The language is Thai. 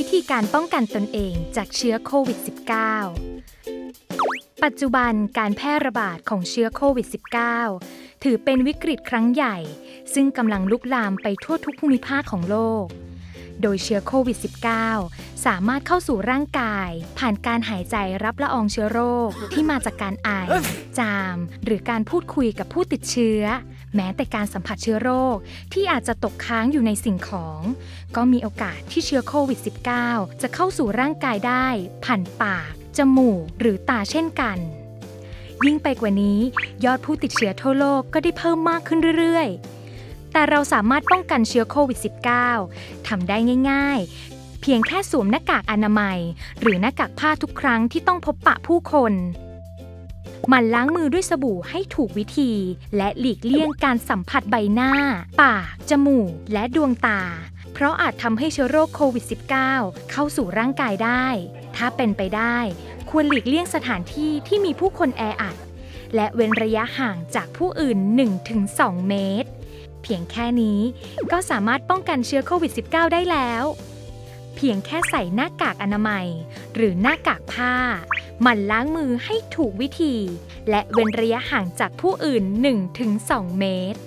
วิธีการป้องกันตนเองจากเชื้อโควิด -19 ปัจจุบันการแพร่ระบาดของเชื้อโควิด -19 ถือเป็นวิกฤตครั้งใหญ่ ซึ่งกำลังลุกลามไปทั่วทุกภูมิภาคของโลก โดยเชื้อโควิด -19 สามารถเข้าสู่ร่างกาย ผ่านการหายใจรับละอองเชื้อโรคที่มาจากการไอ จาม หรือการพูดคุยกับผู้ติดเชื้อ แม้แต่การสัมผัสเชื้อโรคที่อาจจะตกค้างอยู่ในสิ่งของ ก็มีโอกาสที่เชื้อโควิด -19 จะเข้าสู่ร่างกายได้ ผ่านปาก จมูก หรือตาเช่นกัน ยิ่งไปกว่านี้ ยอดผู้ติดเชื้อทั่วโลกก็ได้เพิ่มมากขึ้นเรื่อยๆ แต่เราสามารถป้องกันเชื้อโควิด -19 ทำได้ง่ายๆ เพียงแค่สวมหน้ากากอนามัย หรือหน้ากากผ้าทุกครั้งที่ต้องพบปะผู้คน มั่นล้างมือด้วยสบู่ให้ถูกวิธี และหลีกเลี่ยงการสัมผัสใบหน้า ปาก จมูก และดวงตา เพราะอาจทำให้เชื้อโรคโควิด -19 เข้าสู่ร่างกายได้ ถ้าเป็นไปได้ ควรหลีกเลี่ยงสถานที่ที่มีผู้คนแออัด และเว้นระยะห่างจากผู้อื่น 1-2 เมตร เพียงแค่นี้ก็สามารถป้องกันเชื้อโควิด -19 ได้แล้ว เพียงแค่ใส่หน้ากากอนามัย หรือหน้ากากผ้า หมั่นล้างมือให้ถูกวิธี และเว้นระยะห่างจากผู้อื่น 1-2 เมตร